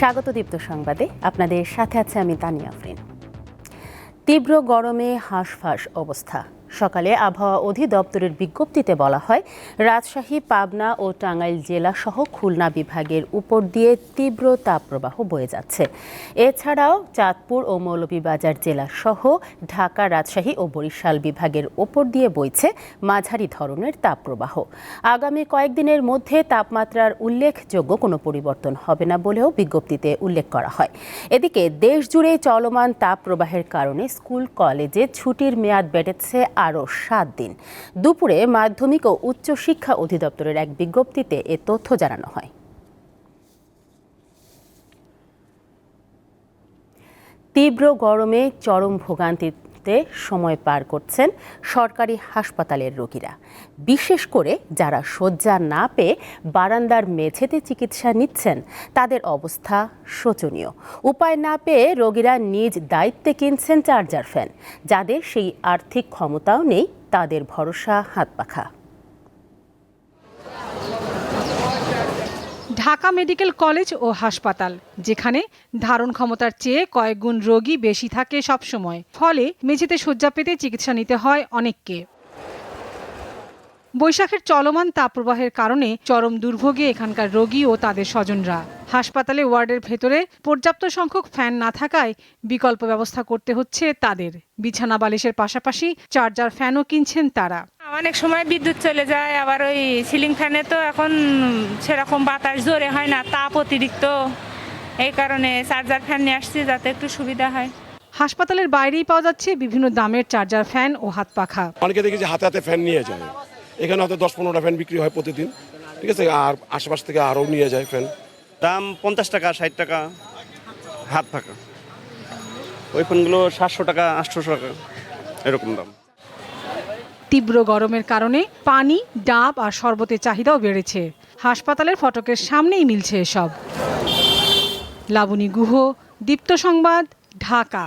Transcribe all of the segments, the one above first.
স্বাগত দীপ্ত সংবাদে। আপনাদের সাথে আছে আমি তানিয়া আফরিন। তীব্র গরমে হাঁসফাঁস অবস্থা। সকালে আবহাওয়া অধিদপ্তরের বিজ্ঞপ্তিতে বলা হয়, রাজশাহী, পাবনা ও টাঙ্গাইল জেলা সহ খুলনা বিভাগের উপর দিয়ে তীব্র তাপপ্রবাহ বয়ে যাচ্ছে। এছাড়াও চাঁদপুর ও মৌলভীবাজার জেলা সহ ঢাকা, রাজশাহী ও বরিশাল বিভাগের ওপর দিয়ে বইছে মাঝারি ধরনের তাপপ্রবাহ। আগামী কয়েকদিনের মধ্যে তাপমাত্রার উল্লেখযোগ্য কোনো পরিবর্তন হবে না বলেও বিজ্ঞপ্তিতে উল্লেখ করা হয়। এদিকে দেশ জুড়ে চলমান তাপপ্রবাহের কারণে স্কুল, কলেজে ছুটির মেয়াদ বেড়েছে আরও সাত দিন। দুপুরে মাধ্যমিক ও উচ্চ শিক্ষা অধিদপ্তরের এক বিজ্ঞপ্তিতে এ তথ্য জানানো হয়। তীব্র গরমে চরম ভোগান্তিতে সময় পার করছেন সরকারি হাসপাতালের রোগীরা। বিশেষ করে যারা শয্যা না পেয়ে বারান্দার মেঝেতে চিকিৎসা নিচ্ছেন, তাদের অবস্থা শোচনীয়। উপায় না পেয়ে রোগীরা নিজ দায়িত্বে কিনছেন চার্জার ফ্যান, যাদের সেই আর্থিক ক্ষমতাও নেই, তাদের ভরসা হাত পাখা ঢাকা মেডিকেল কলেজ ও হাসপাতাল, যেখানে ধারণ ক্ষমতার চেয়ে কয়েক গুণ রোগী বেশি থাকে সবসময়। ফলে মেঝেতে শয্যা পেতে চিকিৎসা নিতে হয় অনেককে। বৈশাখের চলমান তাপপ্রবাহের কারণে চরম দুর্ভোগে এখানকার রোগী ও তাদের স্বজনরা। হাসপাতালে ওয়ার্ডের ভেতরে পর্যাপ্ত সংখ্যক ফ্যান না থাকায় বিকল্প ব্যবস্থা করতে হচ্ছে তাদের। বিছানা বালিশের পাশাপাশি চার্জার ফ্যানও কিনছেন তারা। অনেক সময় বিদ্যুৎ চলে যায় আবার ওই সিলিং ফ্যানে তো এখন সেরকম বাতাস জোরে হয় না তাপ অতিরিক্ত। এই কারণে চার্জার ফ্যান নিয়ে আসছি যাতে একটু সুবিধা হয়। হাসপাতালের বাইরেই পাওয়া যাচ্ছে বিভিন্ন দামের চার্জার ফ্যান ও হাত পাখা। অনেকে দেখি যে হাতে হাতে ফ্যান নিয়ে যায়। এখানে হয়তো দশ পনেরোটা ফ্যান বিক্রি হয় প্রতিদিন। ঠিক আছে? আর আশেপাশ থেকে আরও নিয়ে যায় ফ্যান দাম পঞ্চাশ টাকা ষাট টাকা হাত পাখা। ওই ফোনগুলো সাতশো টাকা আটশোশো টাকা এরকম দাম। তীব্র গরমের কারণে পানি, ডাব আর শরবতের চাহিদাও বেড়েছে। হাসপাতালের ফটকের সামনেই মিলছে এসব। লাবণী গুহ, দীপ্ত সংবাদ, ঢাকা।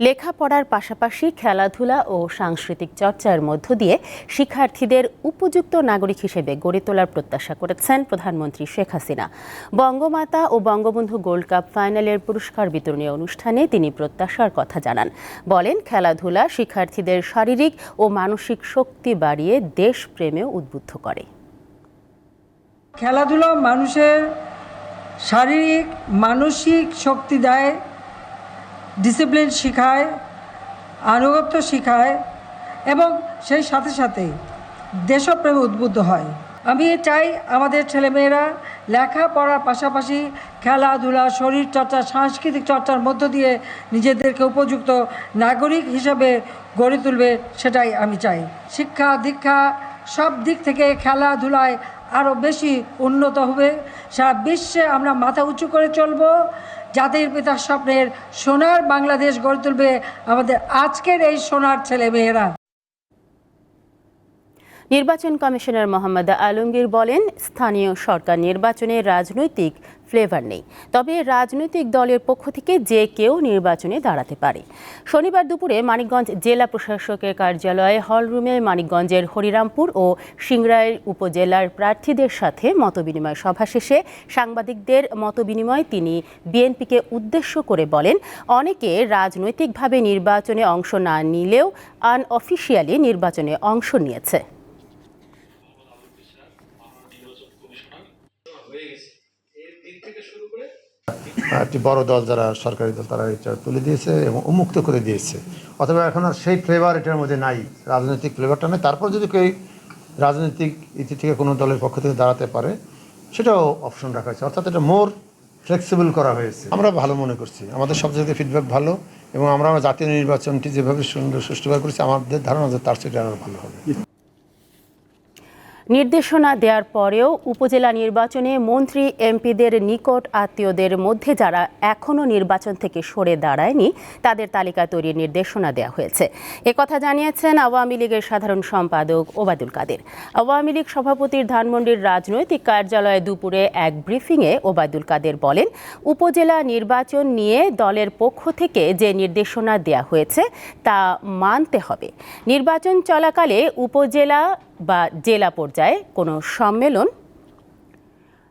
লেখাপড়ার পাশাপাশি খেলাধুলা ও সাংস্কৃতিক চর্চার মধ্য দিয়ে শিক্ষার্থীদের উপযুক্ত নাগরিক হিসেবে গড়ে তোলার প্রত্যাশা করেছেন প্রধানমন্ত্রী শেখ হাসিনা। বঙ্গমাতা ও বঙ্গবন্ধু গোল্ড কাপ ফাইনালের পুরস্কার বিতরণী অনুষ্ঠানে তিনি প্রত্যাশার কথা জানান। বলেন, খেলাধুলা শিক্ষার্থীদের শারীরিক ও মানসিক শক্তি বাড়িয়ে দেশপ্রেমেও উদ্বুদ্ধ করে। খেলাধুলা মানুষের শারীরিক, মানসিক শক্তি দেয় ডিসিপ্লিন শেখায়, আনুগত্য শেখায় এবং সেই সাথে সাথে দেশপ্রেমে উদ্বুদ্ধ হয়। আমি চাই আমাদের ছেলেমেয়েরা লেখাপড়ার পাশাপাশি খেলাধুলা, শরীর চর্চা, সাংস্কৃতিক চর্চার মধ্য দিয়ে নিজেদেরকে উপযুক্ত নাগরিক হিসাবে গড়ে তুলবে সেটাই আমি চাই। শিক্ষা, দীক্ষা সব দিক থেকে খেলাধুলায় আরও বেশি উন্নত হবে। সারা বিশ্বে আমরা মাথা উঁচু করে চলব। জাতির পিতার স্বপ্নের সোনার বাংলাদেশ গড়ে তুলবে আমাদের আজকের এই সোনার ছেলেমেয়েরা। নির্বাচন কমিশনার মোহাম্মদ আলমগীর বলেন, স্থানীয় সরকার নির্বাচনে রাজনৈতিক ফ্লেভার নেই। তবে রাজনৈতিক দলের পক্ষ থেকে যে কেউ নির্বাচনে দাঁড়াতে পারে। শনিবার দুপুরে মানিকগঞ্জ জেলা প্রশাসকের কার্যালয়ে হলরুমে মানিকগঞ্জের হরিরামপুর ও সিংড়াইল উপজেলার প্রার্থীদের সাথে মতবিনিময় সভা শেষে সাংবাদিকদের মতবিনিময় তিনি বিএনপিকে উদ্দেশ্য করে বলেন, অনেকে রাজনৈতিকভাবে নির্বাচনে অংশ না নিলেও আনঅফিসিয়ালি নির্বাচনে অংশ নিয়েছে। একটি বড় দল যারা সরকারি দল, তারা এটা তুলে দিয়েছে এবং উন্মুক্ত করে দিয়েছে। অথবা এখন আর সেই ফ্লেভার এটার মধ্যে নাই, রাজনৈতিক ফ্লেভারটা নেই। তারপর যদি কেউ রাজনৈতিক ইতি থেকে কোনো দলের পক্ষ থেকে দাঁড়াতে পারে, সেটাও অপশন রাখা হয়েছে। অর্থাৎ এটা মোর ফ্লেক্সিবল করা হয়েছে। আমরা ভালো মনে করছি। আমাদের সব জায়গায় ফিডব্যাক ভালো এবং আমরা জাতীয় নির্বাচনটি যেভাবে সুন্দর সুষ্ঠুভাবে করেছি, আমাদের ধারণা যে তার সেটা আরও ভালো হবে। নির্দেশনা দেওয়ার পরেও উপজেলা নির্বাচনে মন্ত্রী এমপিদের নিকট আত্মীয়দের মধ্যে যারা এখনও নির্বাচন থেকে সরে দাঁড়ায়নি, তাদের তালিকা তৈরির নির্দেশনা দেওয়া হয়েছে। একথা জানিয়েছেন আওয়ামী লীগের সাধারণ সম্পাদক ওবায়দুল কাদের। আওয়ামী লীগ সভাপতির ধানমন্ডির রাজনৈতিক কার্যালয়ে দুপুরে এক ব্রিফিংয়ে ওবায়দুল কাদের বলেন, উপজেলা নির্বাচন নিয়ে দলের পক্ষ থেকে যে নির্দেশনা দেওয়া হয়েছে, তা মানতে হবে। নির্বাচন চলাকালে উপজেলা বা জেলা পর্যায়ে কোনো সম্মেলন,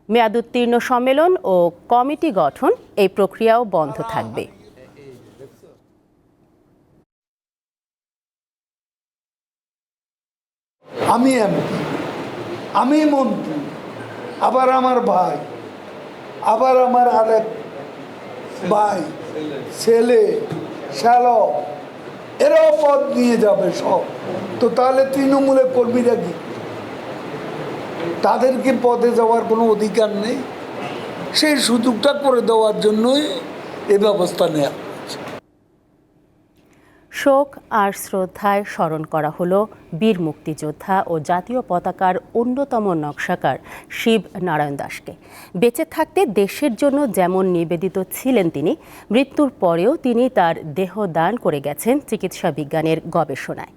মেয়াদোত্তীর্ণ সম্মেলন ও কমিটি গঠন এই প্রক্রিয়াও বন্ধ থাকবে। আমি এমপি আমি মন্ত্রী, আবার আমার ভাই, আবার আমার আরেক ভাই, ছেলে শ্যালক পদ নিয়ে যাবে সব। তো তাহলে তৃণমূলের কর্মীরা কি? তাদেরকে পদে যাওয়ার কোনো অধিকার নেই। সেই সুযোগটা করে দেওয়ার জন্যই এ ব্যবস্থা নেওয়া শোক আর শ্রদ্ধায় স্মরণ করা হলো বীর মুক্তিযোদ্ধা ও জাতীয় পতাকার অন্যতম নকশাকার শিব নারায়ণ দাসকে। বেঁচে থাকতে দেশের জন্য যেমন নিবেদিত ছিলেন তিনি, মৃত্যুর পরেও তিনি তার দেহ দান করে গেছেন চিকিৎসা বিজ্ঞানের গবেষণায়।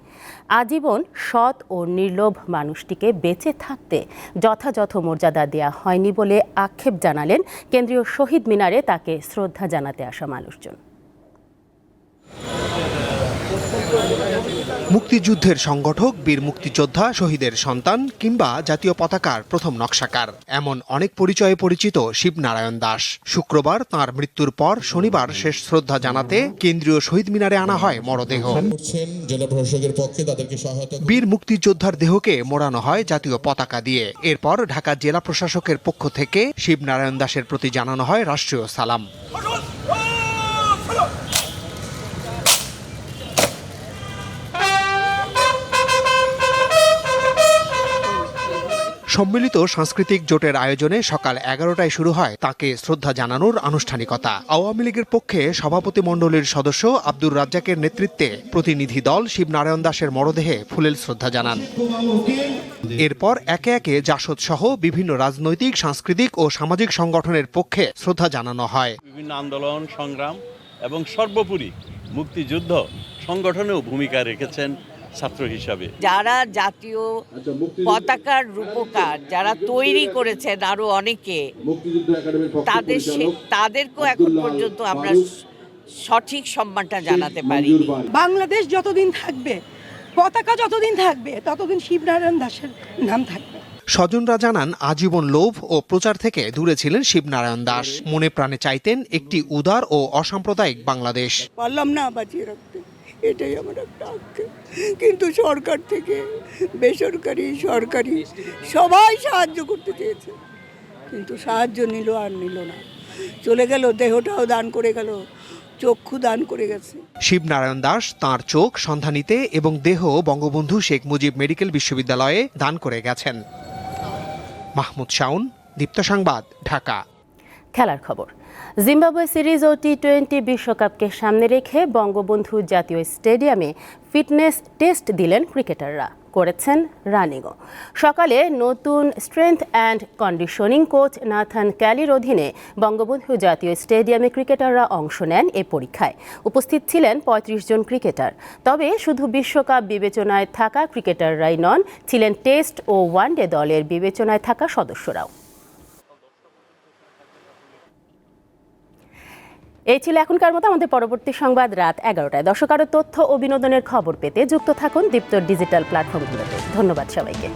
আজীবন সৎ ও নির্লোভ মানুষটিকে বেঁচে থাকতে যথাযথ মর্যাদা দেয়া হয়নি বলে আক্ষেপ জানালেন কেন্দ্রীয় শহীদ মিনারে তাকে শ্রদ্ধা জানাতে আসা মানুষজন। মুক্তিযুদ্ধের সংগঠক, বীর মুক্তিযোদ্ধা, শহীদের সন্তান কিংবা জাতীয় পতাকার প্রথম নকশাকার। এমন অনেক পরিচয়ে পরিচিত শিবনারায়ণ দাস। শুক্রবার তার মৃত্যুর পর শনিবার শেষ শ্রদ্ধা জানাতে কেন্দ্রীয় শহীদ মিনারে আনা হয় মরদেহ। বীর মুক্তিযোদ্ধার দেহকে মোড়ানো হয় জাতীয় পতাকা দিয়ে। এরপর ঢাকা জেলা প্রশাসকের পক্ষ থেকে শিবনারায়ণ দাসের প্রতি জানানো হয় রাষ্ট্রীয় সালাম। সম্মিলিত সাংস্কৃতিক জোটের আয়োজনে সকাল এগারোটায় শুরু হয় তাকে শ্রদ্ধা জানানোর আনুষ্ঠানিকতা। আওয়ামী লীগের পক্ষে সভাপতি মণ্ডলীর সদস্য আব্দুর রাজ্জাকের নেতৃত্বে প্রতিনিধি দল শিবনারায়ণ দাসের মরদেহে ফুলেল শ্রদ্ধা জানান। এরপর একে একে জাসদ সহ বিভিন্ন রাজনৈতিক, সাংস্কৃতিক ও সামাজিক সংগঠনের পক্ষে শ্রদ্ধা জানানো হয়। বিভিন্ন আন্দোলন, সংগ্রাম এবং সর্বোপরি মুক্তিযুদ্ধ সংগঠনেও ভূমিকা রেখেছেন ছাত্র হিসাবে। যারা জাতীয় পতাকার রূপকার যারা তৈরি করেছেন আরও অনেকে তাদের সে- তাদেরকেও এখন পর্যন্ত আমরা সঠিক সম্মানটা জানাতে পারি। বাংলাদেশ যতদিন থাকবে পতাকা যতদিন থাকবে ততদিন শিবনারায়ণ দাসের নাম থাকবে। স্বজনরা জানান আজীবন লোভ ও প্রচার থেকে দূরে ছিলেন শিবনারায়ণ দাস। মনে প্রাণে চাইতেন একটি উদার ও অসাম্প্রদায়িক বাংলাদেশ। পারলাম না বাঁচিয়ে রাখতে। এটাই আমার একটা আক্ষেপ। কিন্তু সরকার থেকে বেসরকারি সরকারি সবাই সাহায্য করতে চেয়েছে। কিন্তু সাহায্য নিল আর নিল না। চলে গেল দেহটাও দান করে গেল চক্ষু দান করে গেছে। শিবনারায়ণ দাস তার চোখ সন্ধানিতে এবং দেহ বঙ্গবন্ধু শেখ মুজিব মেডিকেল বিশ্ববিদ্যালয়ে দান করে গেছেন। মাহমুদ শাউন দীপ্ত সংবাদ ঢাকা। খেলার খবর। জিম্বাবুয়ে সিরিজ ও টি টোয়েন্টি বিশ্বকাপকে সামনে রেখে বঙ্গবন্ধু জাতীয় স্টেডিয়ামে ফিটনেস টেস্ট দিলেন ক্রিকেটাররা, করেছেন রানিংও। সকালে নতুন strength and conditioning coach Nathan ক্যালির অধীনে বঙ্গবন্ধু জাতীয় স্টেডিয়ামে ক্রিকেটাররা অংশ নেন এ পরীক্ষায়। উপস্থিত ছিলেন ৩৫ জন ক্রিকেটার। তবে শুধু বিশ্বকাপ বিবেচনায় থাকা ক্রিকেটাররাই নন, ছিলেন টেস্ট ও ওয়ানডে দলের বিবেচনায় থাকা সদস্যরাও। এই ছিল এখনকার মতো আমাদের পরবর্তী সংবাদ রাত এগারোটায়। দর্শক আরও তথ্য ও বিনোদনের খবর পেতে যুক্ত থাকুন দীপ্ত ডিজিটাল প্ল্যাটফর্মগুলোতে। ধন্যবাদ সবাইকে।